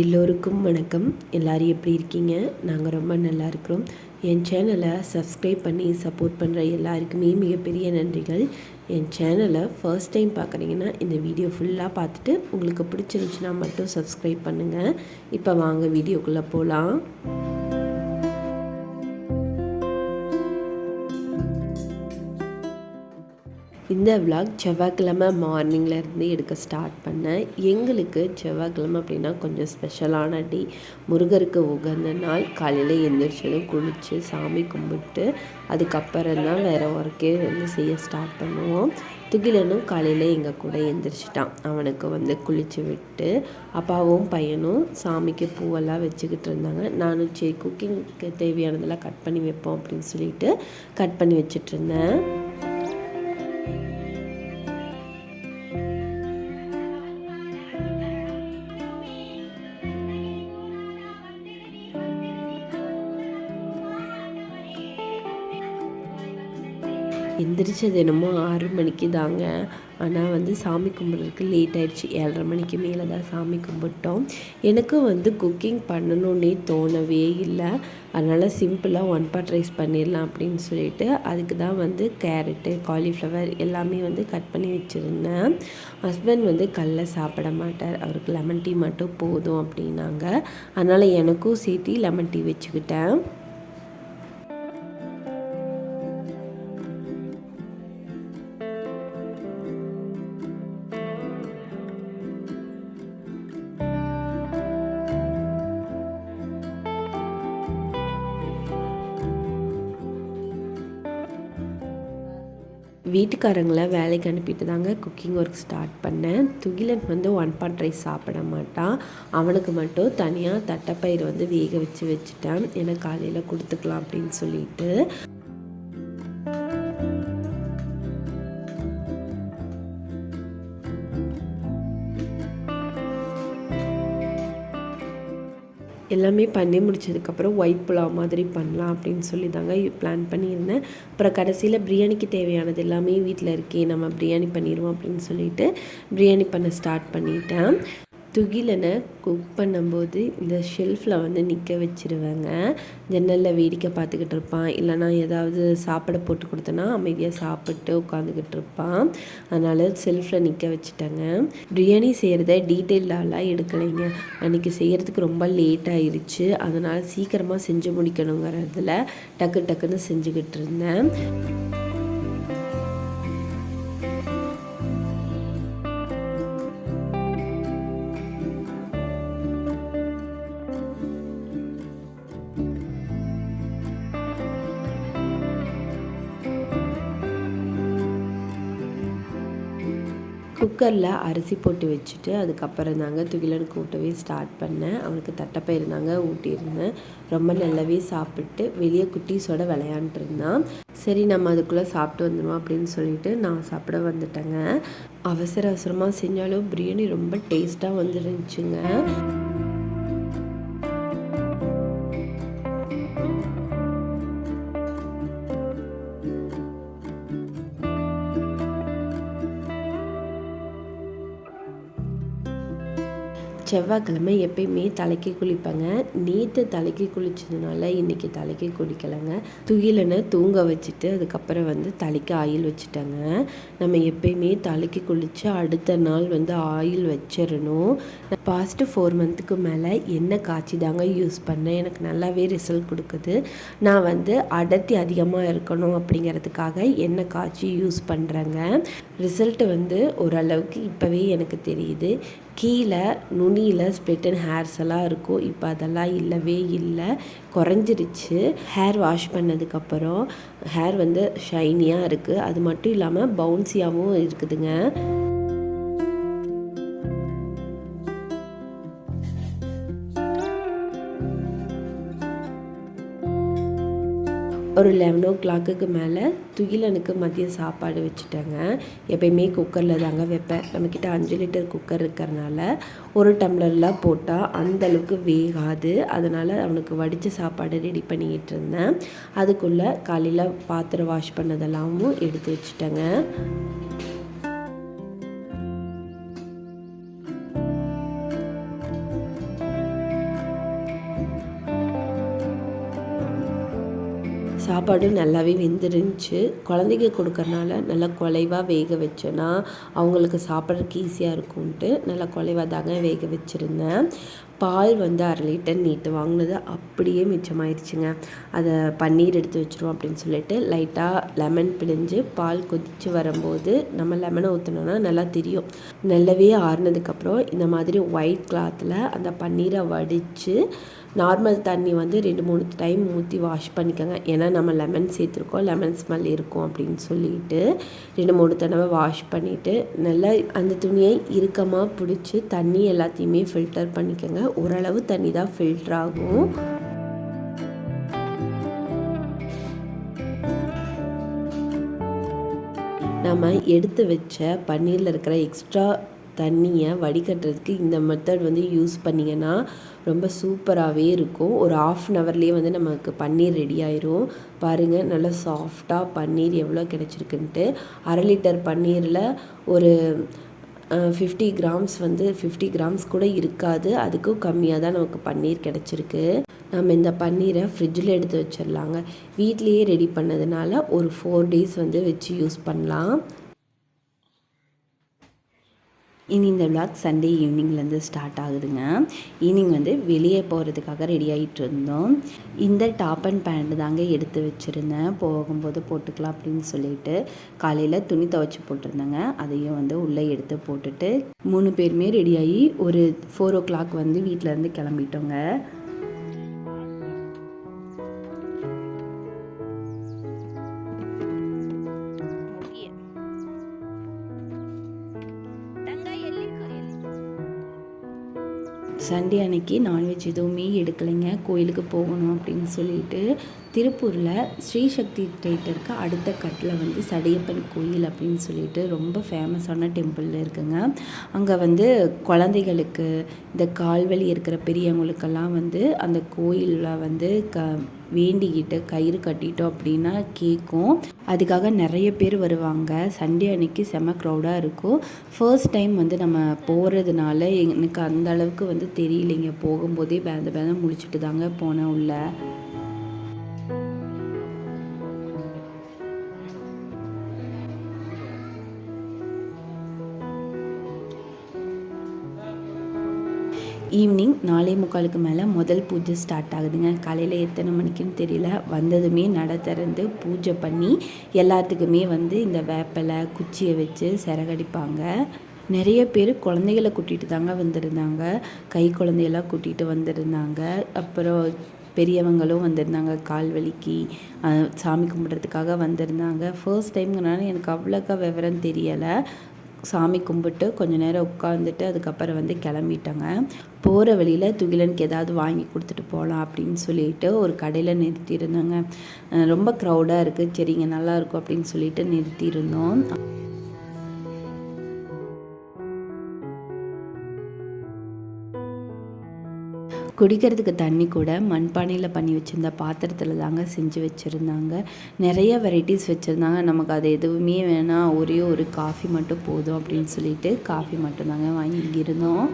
எல்லோருக்கும் வணக்கம். எல்லோரும் எப்படி இருக்கீங்க? நாங்கள் ரொம்ப நல்லா இருக்கிறோம். என் சேனலை சப்ஸ்கிரைப் பண்ணி சப்போர்ட் பண்ணுற எல்லாருக்குமே மிகப்பெரிய நன்றிகள். என் சேனலை ஃபர்ஸ்ட் டைம் பார்க்குறீங்கன்னா இந்த வீடியோ ஃபுல்லாக பார்த்துட்டு உங்களுக்கு பிடிச்சிருந்துச்சுன்னா மட்டும் சப்ஸ்கிரைப் பண்ணுங்கள் இப்போ வாங்க வீடியோக்குள்ளே போகலாம் இந்த விலாக் செவ்வாய்க்கிழமை மார்னிங்லேருந்து எடுக்க ஸ்டார்ட் பண்ணேன். எங்களுக்கு செவ்வாய்க்கிழமை அப்படின்னா கொஞ்சம் ஸ்பெஷலான டே முருகருக்கு உகந்த நாள். காலையில் எழுந்திரிச்சதும் குளித்து சாமி கும்பிட்டு அதுக்கப்புறம் தான் வேறு ஒர்க்கே வந்து செய்ய ஸ்டார்ட் பண்ணுவோம். துகிலனும் காலையில் எங்கள் கூட எழுந்திரிச்சிட்டான் அவனுக்கு வந்து குளித்து விட்டு அப்பாவும் பையனும் சாமிக்கு பூவெல்லாம் வச்சுக்கிட்டு இருந்தாங்க. நானும் சரி குக்கிங்க்கு தேவையானதெல்லாம் கட் பண்ணி வைப்போம் அப்படின்னு சொல்லிட்டு கட் பண்ணி வச்சிட்ருந்தேன் எந்திரிச்சது என்னமோ ஆறு மணிக்கு தாங்க. ஆனால் வந்து சாமி கும்பிட்றதுக்கு லேட் ஆயிடுச்சு. ஏழரை மணிக்கு மேலே தான் சாமி கும்பிட்டோம். எனக்கும் வந்து குக்கிங் பண்ணணுன்னே தோணவே இல்லை. அதனால் சிம்பிளாக ஒன் பாட் ரைஸ் பண்ணிடலாம் அப்படின்னு சொல்லிட்டு அதுக்கு தான் வந்து கேரட்டு காலிஃப்ளவர் எல்லாமே வந்து கட் பண்ணி வச்சுருந்தேன். ஹஸ்பண்ட் வந்து கல்ல சாப்பிட மாட்டார். அவருக்கு லெமன் டீ மட்டும் போதும் அப்படின்னாங்க. அதனால் எனக்கும் சேர்த்து லெமன் டீ வச்சுக்கிட்டேன். வீட்டுக்காரங்களை வேலைக்கு அனுப்பிட்டு தாங்க குக்கிங் ஒர்க் ஸ்டார்ட் பண்ணேன். துகிலன் வந்து ஒன் பாட் ரைஸ் சாப்பிட மாட்டான். அவனுக்கு மட்டும் தனியாக தட்டைப்பயிர் வந்து வேக வச்சு வச்சுட்டேன். ஏன்னா காலையில் கொடுத்துக்கலாம் அப்படின்னு சொல்லிட்டு. எல்லாமே பண்ணி முடிச்சதுக்கப்புறம் ஒயிட் புலாவ் மாதிரி பண்ணலாம் அப்படின்னு சொல்லி தாங்க பிளான் பண்ணியிருந்தேன். அப்புறம் கடைசியில் பிரியாணிக்கு தேவையானது எல்லாமே வீட்டில் இருக்கே நம்ம பிரியாணி பண்ணிடுவோம் அப்படின்னு சொல்லிட்டு பிரியாணி பண்ண ஸ்டார்ட் பண்ணிட்டேன். துகிலனை குக் பண்ணும்போது இந்த ஷெல்ஃபில் வந்து நிற்க வச்சுருவேங்க. ஜன்னலில் வேடிக்கை பார்த்துக்கிட்டு இருப்பான். இல்லைனா ஏதாவது சாப்பிட போட்டு கொடுத்தனா அமைதியாக சாப்பிட்டு உட்காந்துக்கிட்டு இருப்பான். அதனால் ஷெல்ஃபில் நிற்க வச்சுட்டேங்க. பிரியாணி செய்கிறத டீட்டெயிலாலாம் எடுக்கலைங்க. அன்றைக்கி செய்கிறதுக்கு ரொம்ப லேட் ஆயிடுச்சு அதனால் சீக்கிரமாக செஞ்சு முடிக்கணுங்கிறதுல டக்கு டக்குன்னு செஞ்சுக்கிட்டு இருந்தேன். குக்கரில் அரிசி போட்டு வச்சுட்டு அதுக்கப்புறம் தாங்க துகிலனுக்கு கூட்டவே ஸ்டார்ட் பண்ணேன். அவனுக்கு தட்டைப்பயிறு தாங்க ஊட்டியிருந்தேன். ரொம்ப நல்லாவே சாப்பிட்டு வெளியே குட்டீஸோட விளையாண்டுருந்தான் இருந்தான். சரி நம்ம அதுக்குள்ளே சாப்பிட்டு வந்துடுவோம் அப்படின்னு சொல்லிட்டு நான் சாப்பிட வந்துட்டேங்க. அவசர அவசரமாக செஞ்சாலும் பிரியாணி ரொம்ப டேஸ்ட்டாக வந்துருந்துச்சுங்க. செவ்வாய்க்கிழமை எப்பயுமே தலைக்கு குளிப்பேங்க. நேற்று தலைக்கு குளித்ததுனால இன்றைக்கி தலைக்கு குளிக்கலைங்க. துயிலனை தூங்க வச்சுட்டு அதுக்கப்புறம் வந்து தலைக்கு ஆயில் வச்சுட்டேங்க. நம்ம எப்பயுமே தலைக்கு குளித்து அடுத்த நாள் வந்து ஆயில் வச்சிடணும் பாஸ்ட்டு ஃபோர் மந்த்துக்கு மேலே எண்ணெய் காய்ச்சி தாங்க யூஸ் பண்ணேன். எனக்கு நல்லாவே ரிசல்ட் கொடுக்குது. நான் வந்து அடர்த்தி அதிகமாக இருக்கணும் அப்படிங்கிறதுக்காக எண்ணெய் காய்ச்சி யூஸ் பண்ணுறேங்க ரிசல்ட்டு வந்து ஓரளவுக்கு இப்போவே எனக்கு தெரியுது. கீழே நுனியில் ஸ்ப்ளிட் அண்ட் ஹேர்ஸ் எல்லாம் இருக்கும். இப்போ அதெல்லாம் இல்லவே இல்லை. குறைஞ்சிருச்சு. ஹேர் வாஷ் பண்ணதுக்கப்புறம் ஹேர் வந்து ஷைனியாக இருக்குது அது மட்டும் இல்லாமல் பவுன்சியாகவும் இருக்குதுங்க. ஒரு லெவன் ஓ கிளாக்குக்கு மேலே துகிலனுக்கு மதியம் சாப்பாடு வச்சுட்டேங்க. எப்பயுமே குக்கரில் தாங்க வைப்பேன். நம்மக்கிட்ட அஞ்சு லிட்டர் குக்கர் இருக்கிறனால ஒரு டம்ளர்லாம் போட்டால் அந்தளவுக்கு வேகாது. அதனால் அவனுக்கு வடித்த சாப்பாடு ரெடி பண்ணிக்கிட்டு இருந்தேன். அதுக்குள்ளே காலையில் பாத்திரம் வாஷ் பண்ணதெல்லாமும் எடுத்து வச்சுட்டேங்க. சாப்பாடும் நல்லாவே வெந்துருந்துச்சு. குழந்தைங்க கொடுக்கறனால நல்லா குலைவாக வேக வச்சேன்னா அவங்களுக்கு சாப்பிட்றதுக்கு ஈஸியாக இருக்கும்ன்ட்டு நல்லா குலைவாக தாங்க வேக வச்சுருந்தேன். பால் வந்து அரை லிட்டர் நீட்டு வாங்கினது அப்படியே மிச்சமாயிருச்சுங்க. அதை பன்னீர் எடுத்து வச்சுருவோம் அப்படின்னு சொல்லிட்டு லைட்டாக லெமன் பிழிஞ்சு பால் கொதித்து வரும்போது நம்ம லெமனை ஊற்றினோன்னா நல்லா தெரியும். நல்லாவே ஆறுனதுக்கப்புறம் இந்த மாதிரி ஒயிட் கிளாத்தில் அந்த பன்னீரை வடித்து நார்மல் தண்ணி வந்து ரெண்டு மூணு டைம் ஊற்றி வாஷ் பண்ணிக்கோங்க. ஏன்னா நம்ம லெமன் சேர்த்துருக்கோம். லெமன் ஸ்மெல் இருக்கும் அப்படின்னு சொல்லிட்டு ரெண்டு மூணு தடவை வாஷ் பண்ணிவிட்டு நல்லா அந்த துணியை இறுக்கமாக பிடிச்சி தண்ணி எல்லாத்தையுமே ஃபில்டர் பண்ணிக்கோங்க. ஓரளவு தண்ணி தான் ஃபில்டர் ஆகும். நம்ம எடுத்து வச்ச பன்னீரில் இருக்கிற எக்ஸ்ட்ரா தண்ணியை வடிகட்டுறதுக்கு இந்த மெத்தட் வந்து யூஸ் பண்ணிங்கன்னா ரொம்ப சூப்பராகவே இருக்கும். ஒரு ஆஃப் அன் ஹவர்லேயே வந்து நமக்கு பன்னீர் ரெடி ஆயிரும். பாருங்கள் நல்லா சாஃப்டாக பன்னீர் எவ்வளோ கிடச்சிருக்குன்ட்டு. அரை லிட்டர் பன்னீரில் ஒரு ஃபிஃப்டி கிராம்ஸ் வந்து ஃபிஃப்டி கிராம்ஸ் கூட இருக்காது. அதுக்கும் கம்மியாக தான் நமக்கு பன்னீர் கிடச்சிருக்கு. நம்ம இந்த பன்னீரை ஃப்ரிட்ஜில் எடுத்து வச்சிடலாங்க வீட்லேயே ரெடி பண்ணதுனால ஒரு ஃபோர் டேஸ் வந்து வச்சு யூஸ் பண்ணலாம். இனி இந்த விளாக் சண்டே ஈவினிங்லேருந்து ஸ்டார்ட் ஆகுதுங்க. ஈவினிங் வந்து வெளியே போகிறதுக்காக ரெடி ஆகிட்டு இருந்தோம். இந்த டாப் அண்ட் பேண்ட் தாங்க எடுத்து வச்சுருந்தேன். போகும்போது போட்டுக்கலாம் அப்படின்னு சொல்லிட்டு காலையில் துணி துவைச்சி போட்டிருந்தேங்க. அதையும் வந்து உள்ளே எடுத்து போட்டுட்டு மூணு பேருமே ரெடியாகி ஒரு ஃபோர் ஓ கிளாக் வந்து வீட்டிலேருந்து கிளம்பிட்டோங்க. சண்டே அன்னைக்கு நான்வெஜ் எதுவுமே எடுக்கலைங்க. கோயிலுக்கு போகணும் அப்படின்னு சொல்லிட்டு திருப்பூரில் ஸ்ரீசக்தி தேட்டருக்கு அடுத்த கட்டில் வந்து சடையப்பன் கோயில் அப்படின்னு சொல்லிட்டு ரொம்ப ஃபேமஸான டெம்பிள் இருக்குங்க. அங்கே வந்து குழந்தைகளுக்கு இந்த கால்வழி இருக்கிற பெரியவங்களுக்கெல்லாம் வந்து அந்த கோயிலில் வந்து க வேண்டிக்கிட்டு கயிறு கட்டிட்டோம் அப்படின்னா கேட்கும் அதுக்காக நிறைய பேர் வருவாங்க. சண்டே அன்னைக்கு செம க்ரௌடாக இருக்கும். ஃபர்ஸ்ட் டைம் வந்து நம்ம போகிறதுனால எனக்கு அந்த அளவுக்கு வந்து தெரியலைங்க. போகும்போதே பேந்த பேந்த முடிச்சுட்டு தாங்க போனேன் உள்ள. ஈவினிங் நாலே முக்காலுக்கு மேலே முதல் பூஜை ஸ்டார்ட் ஆகுதுங்க. காலையில் எத்தனை மணிக்குன்னு தெரியல. வந்ததுமே நட திறந்து பூஜை பண்ணி எல்லாத்துக்குமே வந்து இந்த வேப்பலை குச்சியை வச்சு சிறகடிப்பாங்க. நிறைய பேர் குழந்தைகளை கூட்டிகிட்டு தாங்க வந்திருந்தாங்க. கை குழந்தையெல்லாம் கூட்டிகிட்டு வந்திருந்தாங்க. அப்புறம் பெரியவங்களும் வந்திருந்தாங்க. கால் வலிக்கு சாமி கும்பிட்றதுக்காக வந்திருந்தாங்க. ஃபர்ஸ்ட் டைம்ங்கிறனால எனக்கு அவ்வளோக்கா விவரம் தெரியலை. சாமி கும்பிட்டு கொஞ்சம் நேரம் உட்காந்துட்டு அதுக்கப்புறம் வந்து கிளம்பிட்டாங்க. போகிற வழியில் துகிலனுக்கு ஏதாவது வாங்கி கொடுத்துட்டு போகலாம் அப்படின்னு சொல்லிட்டு ஒரு கடையில் நிறுத்தியிருந்தாங்க. ரொம்ப க்ரௌடாக இருக்குது சரிங்க நல்லாயிருக்கும் அப்படின்னு சொல்லிட்டு நிறுத்தியிருந்தோம். குடிக்கிறதுக்கு தண்ணி கூட மண்பானையில் பண்ணி வச்சுருந்த பாத்திரத்தில் தாங்க செஞ்சு வச்சுருந்தாங்க. நிறைய வெரைட்டிஸ் வச்சுருந்தாங்க. நமக்கு அது எதுவுமே வேணாம். ஒரே ஒரு காஃபி மட்டும் போதும் அப்படின்னு சொல்லிட்டு காஃபி மட்டும்தாங்க வாங்கியிருந்தோம்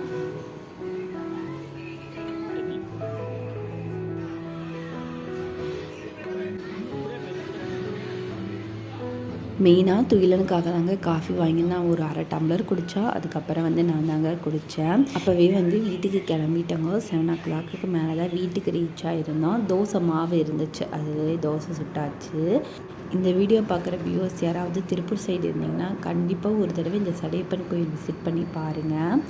மெயினாக துயிலனுக்காக தாங்க காஃபி வாங்கி நான் ஒரு அரை டம்ளர் குடித்தா அதுக்கப்புறம் வந்து நான் தாங்க குடித்தேன் அப்போவே வந்து வீட்டுக்கு கிளம்பிட்டோங்க. செவன் ஓ கிளாக்கு மேலே தான் வீட்டுக்கு ரீச் ஆகிருந்தோம் தோசை மாவு இருந்துச்சு. அது தோசை சுட்டாச்சு. இந்த வீடியோ பார்க்குற வியூவர்ஸ் யாராவது திருப்பூர் சைடு இருந்தீங்கன்னா கண்டிப்பாக ஒரு தடவை இந்த சடையப்பன் கோயில் விசிட் பண்ணி பாருங்கள்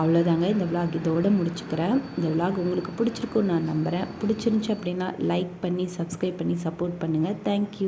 அவ்வளோதாங்க இந்த விலாக் இதோடு முடிச்சுக்கிறேன். இந்த விலாக் உங்களுக்கு பிடிச்சிருக்குன்னு நான் நம்புகிறேன் பிடிச்சிருந்துச்சி அப்படின்னா லைக் பண்ணி சப்ஸ்கிரைப் பண்ணி சப்போர்ட் பண்ணுங்கள் தேங்க்யூ